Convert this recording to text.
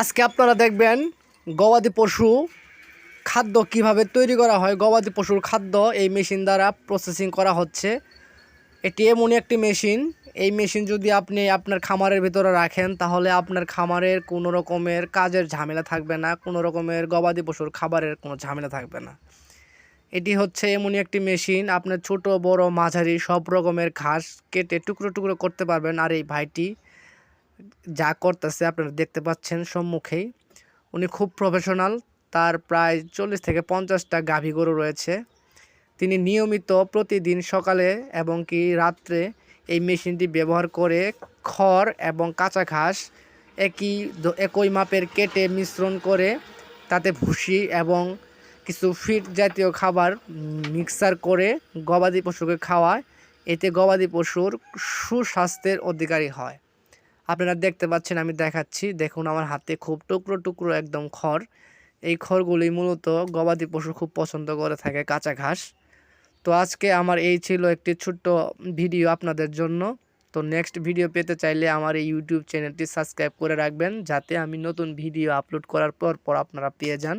আজকে আপনারা দেখবেন গবাদি পশু খাদ্য কীভাবে তৈরি করা হয়। গবাদি পশুর খাদ্য এই মেশিন দ্বারা প্রসেসিং করা হচ্ছে। এটি এমনই একটি মেশিন। এই মেশিন যদি আপনি আপনার খামারের ভিতরে রাখেন, তাহলে আপনার খামারের কোনো রকমের কাজের ঝামেলা থাকবে না, কোনো রকমের গবাদি পশুর খাবারের কোনো ঝামেলা থাকবে না। এটি হচ্ছে এমনই একটি মেশিন। আপনার ছোট, বড়, মাঝারি সব রকমের ঘাস কেটে টুকরো টুকরো করতে পারবেন। আর এই ভাইটি যা করতেছে আপনারা দেখতে পাচ্ছেন সম্মুখেই। উনি খুব প্রফেশনাল তার প্রায় চল্লিশ থেকে পঞ্চাশটা গাভী গরু রয়েছে। তিনি নিয়মিত প্রতিদিন সকালে এবং কি রাত্রে এই মেশিনটি ব্যবহার করে খড় এবং কাঁচা ঘাস একই একই মাপের কেটে মিশ্রণ করে তাতে ভুসি এবং কিছু ফিট জাতীয় খাবার মিক্সার করে গবাদি পশুকে খাওয়ায়। এতে গবাদি পশুর সুস্বাস্থ্যের অধিকারী হয়। আপনারা দেখতে পাচ্ছেন, আমি দেখাচ্ছি। দেখুন, আমার হাতে খুব টুকরো টুকরো একদম খড়। এই খড়গুলি মূলত গবাদি পশু খুব পছন্দ করে থাকে, কাঁচা ঘাস। তো আজকে আমার এই ছিল একটি ছোট্ট ভিডিও আপনাদের জন্য। তো নেক্সট ভিডিও পেতে চাইলে আমার এই ইউটিউব চ্যানেলটি সাবস্ক্রাইব করে রাখবেন, যাতে আমি নতুন ভিডিও আপলোড করার পর পর আপনারা পেয়ে যান।